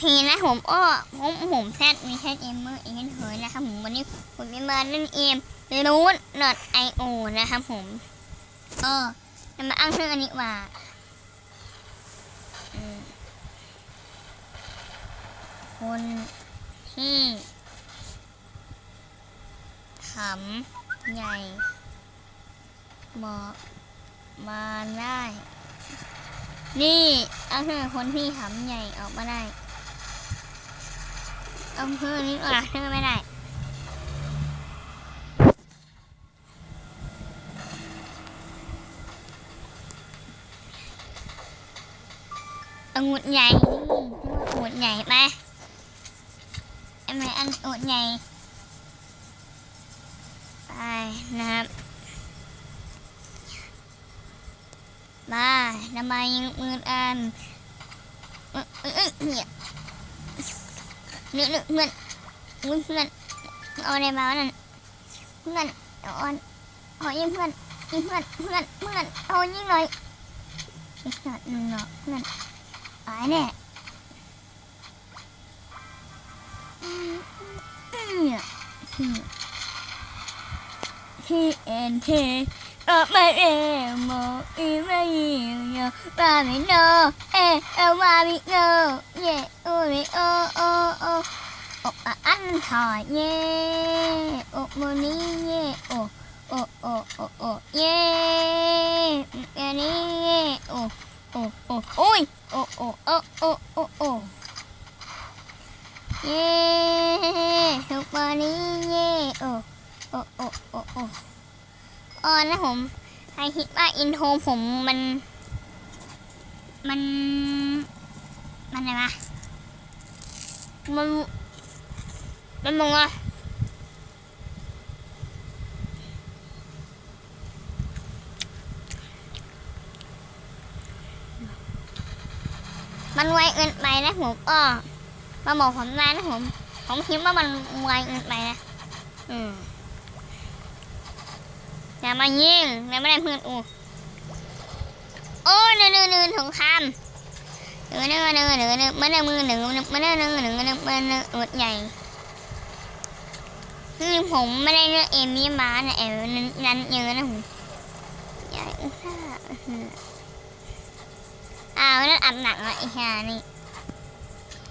เคนะผมอ้อผมผมแซดมีแซดเอมเมอร์เองเถอะนะครับผมวันนี้ผมจะมาเล่นเอมรูนนอตไอโอนะครับผมเออจะมาอ้างชื่ออันนี้ว่าคนที่ขำใหญ่บอมาได้ นี่เอาเธอคนที่หำใหญ่ออกมาได้ อาเพื่อนี้อะเธอไม่ได้เองุดใหญ่องุดใหญ่ไหมไอ้ไหมอันงุดใหญ่ไปนะครับมาทำไมยังมืออันเอ้ยเออเนี่ย เนื้อเนื้อเพื่อนเพื่อนเพื่อนเอาอะไรมาวะนั่นเพื่อนเอาอ่อนเอายิงเพื่อนยิงเพื่อนเพื่อนเพื่อนเอายิงหน่อยอีกหน่อยหนึ่งเนาะเพื่อนตายแน่อืมอืมเนี่ยอืม T N T ออ กมาเอโมอีมายิโยบามิโนเอเอวามิโนเยอุริโอโอโอโออะอันถอยเยโอโมนิเยโอโอโอโอโอเยเอนี่เยโอโอโอโอ้ยโอโอโอโอโอโอเยทุกวันนี้เยโอโอโอโอโอออนะผมใครคิดว่าอินโทรผมมัน มัน มันอะไรวะมัน มันมองอะมันไวเกินไปนะผมอ้อมาบอกผมได้นะผม ผมคิดว่ามันไวเกินไปนะ อืม อย่ามายิงอย่าม่ได้เพื่อนอู้โอ้ยเนื้อเนื้อเนื้อสงครามเนื้อเนื้อเนื้อเนื้อเนื้อมันเนื้อมือหนึ่งมันเนื้อเนื้อเนื้อเนื้อมันเนื้ออดใหญ่คือผมไม่ได้เลือกเอมี่มานะเอมนั้นนั้นเยอะนะผมใหญ่ค่ะอ้าวนั่นอับหนักอะไอ้ห่านี่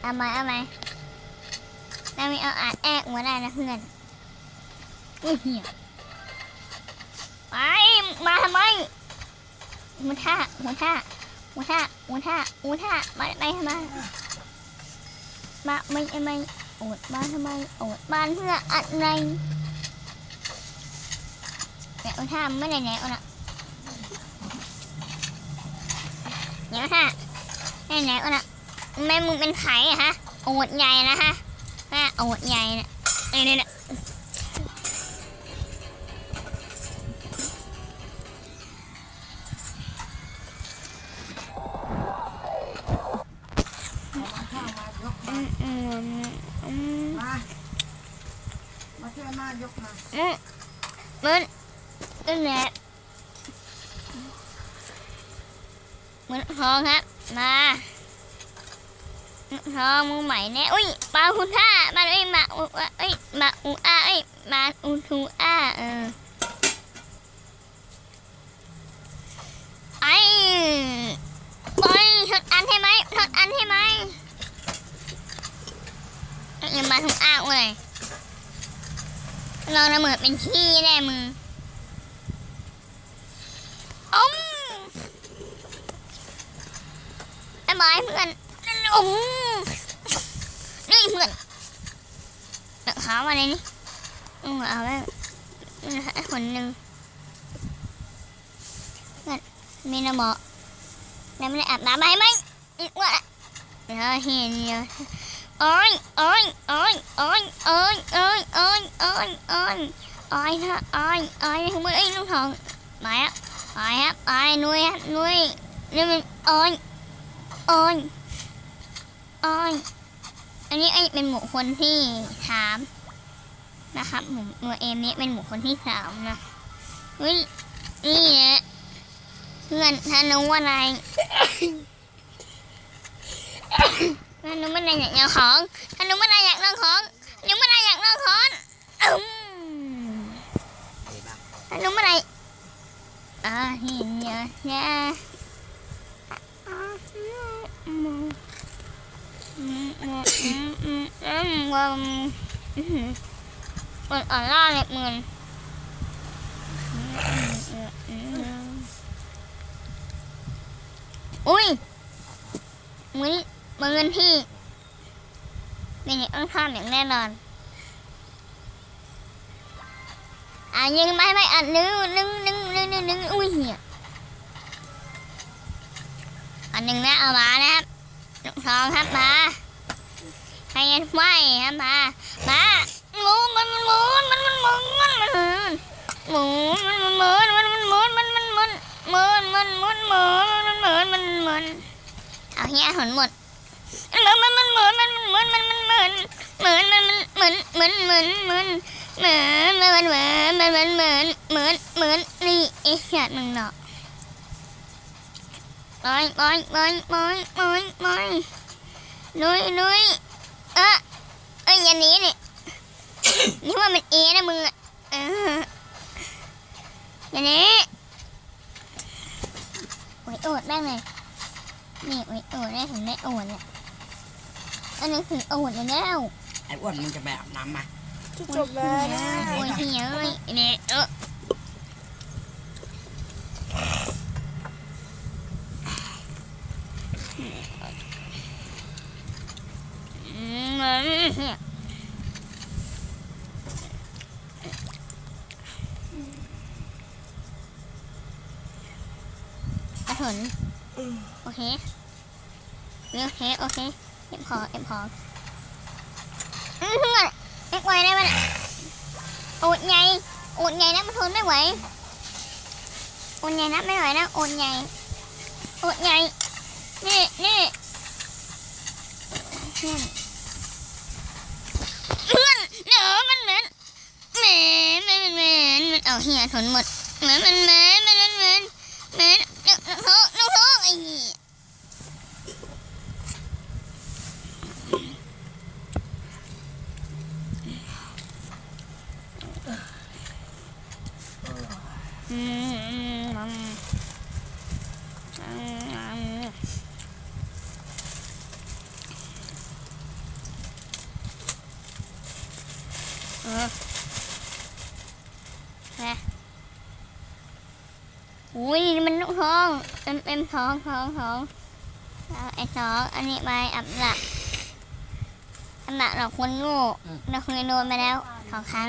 เอาไหมเอาไหมแล้วมีเอาอาดแอกมาได้นะเพื่อนอุ้ยเหี้ย ไปมาทำไมมูท่ามูท่ามูท่ามูท่ามูท่ามาไปทำไมมาไม่ไม่โอดมาทำไมโอดบานเพื่ออะไรเนี่ยมูท่าไม่ได้ไหนอะนะเนี่ยมูท่าไหนไหนอะนะแม่มึงเป็นไข่อะฮะโอดใหญ่นะฮะฮะโอดใหญ่เนี่ยไอ้นี่เนี่ย นั่นแหละเหมือนทองครับมาทองมือใหม่แน่อุ้ยปลาคุณท่ามาเอ้ยมาอุเอ้ยมาอูอาเอ้ยมาอูทูอาเออไอ้ไปทดอันให้ไหมทดอันให้ไหมยังมาทุกอ้าวเลยลองระเบิดเป็นขี้แน่มึงอม ไอ้บอยเพื่อนอมนี่เพื่อนเด็กขามาเลยนี่เอาไว้ไอ้คนหนึ่งเพื่อนมีน้ำบอกแล้วไม่ได้อาบน้ำไหมไหมอีกว่าเดี๋ยวเห็นเยอะโอ้ยโอ้ยโอ้ยโอ้ยโอ้ยโอ้ยโอ้ยโอ้ยโอ้ยโอ้ยนะโอ้ยโอ้ยมือไอ้ลูกทองมาอะโอ้ยครับโอ้นุ้ยครับนุ้ยนี่มันโอ้ย โอ้ยโอ้ยอันนี้ไอ้เป็นหมู่คนที่สามนะครับผมตัวเอ็มนี้เป็นหมู่คนที่สามนะเฮ้ยนี่แหละเพื่อนธนูอะไรถ้าหนูไม่ได้อยากเอาของถ้าหนูไม่ได้อยากเอาของหนูไม่ได้อยากเอาของอืมดีบ้างถ้าหนูไม่ได้อ่าเห็นเยเนี่ยอ่าอืมอื มอืมอืมอืมอืมอืมอืมมันอ่อนล่าเลยมือนอุ้ยมือมือที่นี่ต้องทำอย่างแน่นอนอะยังไม่ไม่อะนึงนึงนึงนึงนึงนึงอุ้ยเหี้ยอันหนึ่งนะเอามานะครับ ลูกทองครับมาให้ยันไหวครับมามาหมุนมันมันหมุนมันมันหมุนมันมันหมุนมันมันหมุนมันมันหมุนมันมันหมุนหมุนมันหมุนหมุนมันหมุนมันหมุนเอาเฮียหนหมดมันมันมันหมุนมันมันหมุนมันมันหมุนหมุนมันมันหมุนหมุนหมุนหมุนเหมือนเหมือนเหมือนเหมือนเหมือนเหมือนเหมือนเหมือนนี่ไอ้หยาดมึงเนาะ บอยบอยบอยบอยบอยบอยนุ้ยนุ้ยเออเอ้ยอย่าหนีนี่นี่ว่ามันเอนะมึงอะเอออย่าหนีโอ้ยโอดแม่งเลยนี่โอ้ยโอดได้ถึงได้โอดเนี่ยอันนี้คือโอดแล้วไอ้อ้วนมึงจะไปอาบน้ำมาจะจบแล้วนะโอ้ยเฮ้ยเนี่ยเอออืมเนี่ย กระสุนโอเคโอเคโอเคเอ็มพอเอ็มพออืมเอ็กไว้ได้ไหมนี่ยอดใหญ่อดใหญ่นะมันทนไม่ไหวอดใหญ่นะไม่ไหวนะอดใหญ่อดใหญ่นี่นี่เพื่ แม่แม่มันเอาเฮียทนหมดแม่มันแม่แม่แม่แม่น้องโทษน้องโทษไอ้อืมอืมอืม อุ้ยนี่มันลูกทองเอ็มเอ็มทองทองทองเอาไอ้สองอันนี้ไปอับละอันละเราคนโง่เราเคยโดนมาแล้วสองครั้ง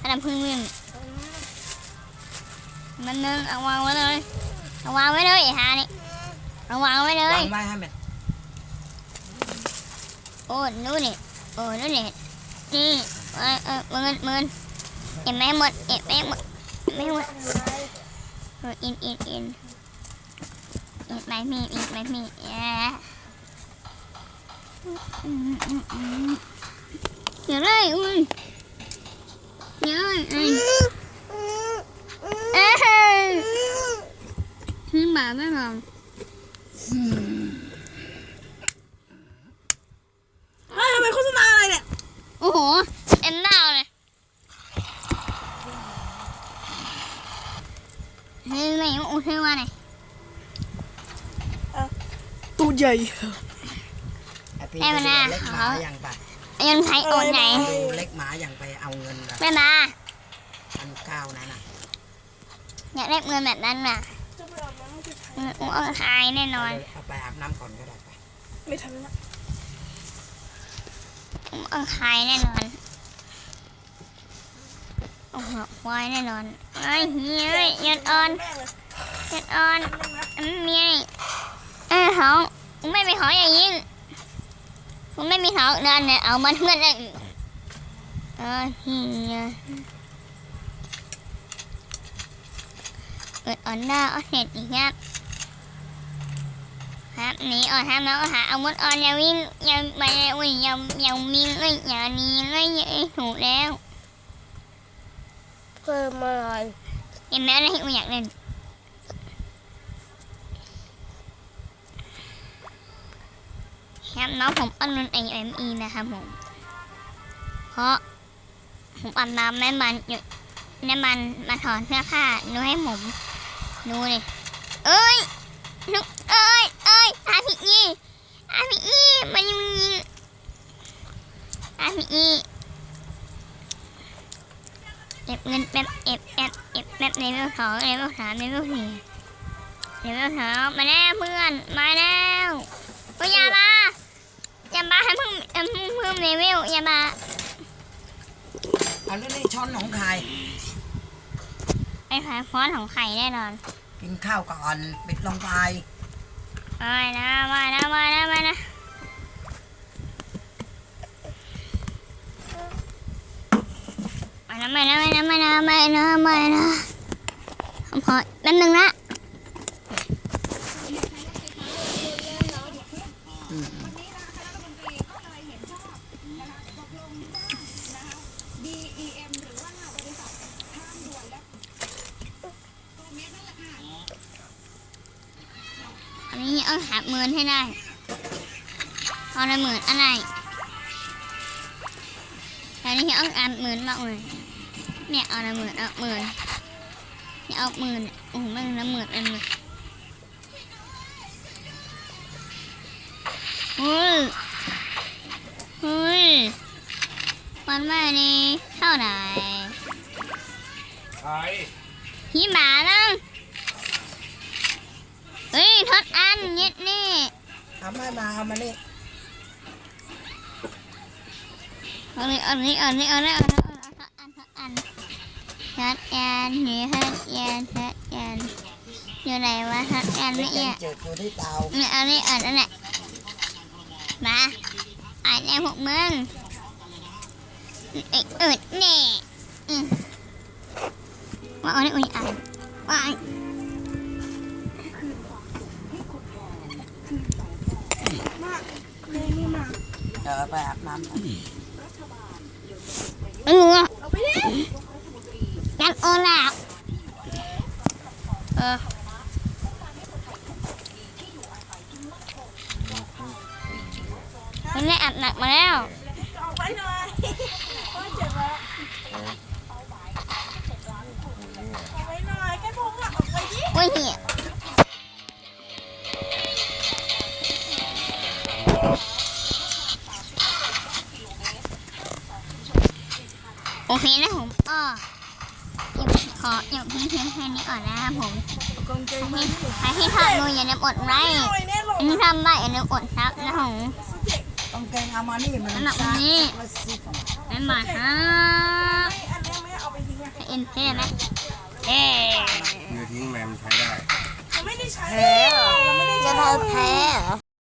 อันนั้นเพึ่งวิ่งมันนึงเอาวางไว้เลยเอาวางไว้เลยไอ้ฮานี่เอาวางไว้เลวายงไว้ให้มันโอ้นู่นนี่โอ้นู่นนี่นี่เออเออมือนมือนเอ็มไม่หมดเอ็มไม่หมดเอ็มไม่หมดเอินอินอินอินไม่มีอินไม่มีเย่อืมอืมอืมอย่าเลยอุ้ยอย่าเลยอุ้ยเอ้ยขึ้นมาไม่หอง เฮ้ยทำไมโฆษณาอะไรเนี่ย โอ้โห เอ็มดาวเลยเฮ้ยไหนโอ้เธอว่าไหน ตูใหญ่ไอ้พี่ให้ไปมันดูน่ะเล็กหเขามาอย่างไปยังไทยโอนไหนดูเล็กหมาอย่างไปเอาเงินแบบไม่มาพันเก้านั่นน่ะอยากได้เงินแบบนั้นน่ะจะไปอาบน้ำไม่ทันเงินอุ้งเอาหายแน่นอนเอาไปอาบน้ำก่อนก็ได้ไปไม่ทันละอุ้งเอาหายแน่นอนโอ้โหควายแน่นอนไอ้เฮ้ยยัดอ่อนแม่งเลยยัดอ่อนอันเมียเอ้ยของ มึงไม่มีของอย่างนี้มึงไม่มีของเดินเนี่ยเอามันเพื่อนได้อีกเออเฮียเปิดอ่อนหน้าเอาเสร็จอีกครับครับหนีอ่อนห้ามน้องหาอาวุธอ่อนอย่าวิ่งอย่าไปอุ้ยอย่าอย่ามิงเอ้ยอย่าหนีเอ้ยอย่าถูกแล้วเกิดมาอะไรเห็นไหมอะไรที่กูอยากเล่น ครับน้องผมอันนุนเอ็มอีนะครับผม เพราะผมอาบน้ำแม่มันอยู่แม่มันมาถอนเสื้อผ้าหนูให้ผมดูเลยเอ้ยนุกเอ้ยเอ้ยอาพี่นี่อาพี่นี่มันยิงอาพี่นี่เก็บเงินแป๊บเก็บแป๊บเก็บแป๊บในเรื่องสองในเรื่องสามในเรื่องสี่ในเรื่องสองมาแล้วเพื่อนมาแล้วเฮ้ยามา อย่ามาให้เพิ่งเพิ่งเพิ่มเลเวลอย่ามาเอาแล้วนี่ช้อนของใครไอ้พายฟอนของไข่แน่นอนกินข้าวก่อนปิดลงไปมานะมานะมานะมานะมานะมานะมานะมานะมานะมานะผมขอแป๊บนึงนะ เอาหาหมื่นให้ได้ เอาละหมื่นอันไหนอันนี้เอาอันหมื่นมากเลยเนี่ยเอาละหมื่นเอาหมื่นเนี่ยเอาหมื่นโอ้โหแม่งละหมื่นอันเลยเฮ้ยเฮ้ยวันแม่นี่เท่าไหร่ใครพี่หมานะ เฮ้ยทดอันเย็ดนี่เอามามาเอามานี่เอาเลยเอาเลยเอาเลยเอาเลยเอาเลยเอาเลยทดอันทดอันทดอันนี่ทดอันทดอันอยู่ไหนวะทดอันเล็ไม่กเอี่ยจืดอยู่ที่เตาเนี่ยเอาเลยเอาเลยมาอ่านแน่พวกมึงเอ็ดเอ็ดแน่อืมว่าเอาเลยอุ้ยอ่านว่า เดี๋ยวไปอาบน้ำกันไอ้หนูอะงั้นโอนแล้วเออมันได้อัดหนักมาแล้วโอ้ยเหี้ย โอเคนะผมก็ขออย่าพิ่งเพีงแค่นี้ก่อนนะครับผมให้ใครที่ทำดูอย่าเนื้อดไรค์อันนี้ทำได้อย่าลือดซับนะผมต้องเกงอามานี่มันสำหรับวันนี้ไม่มาฮะเอ็นเซ่ไหมเอ๊มือทิ้งแมมใช้ได้ไม่ได้ใช้จะทำแพ้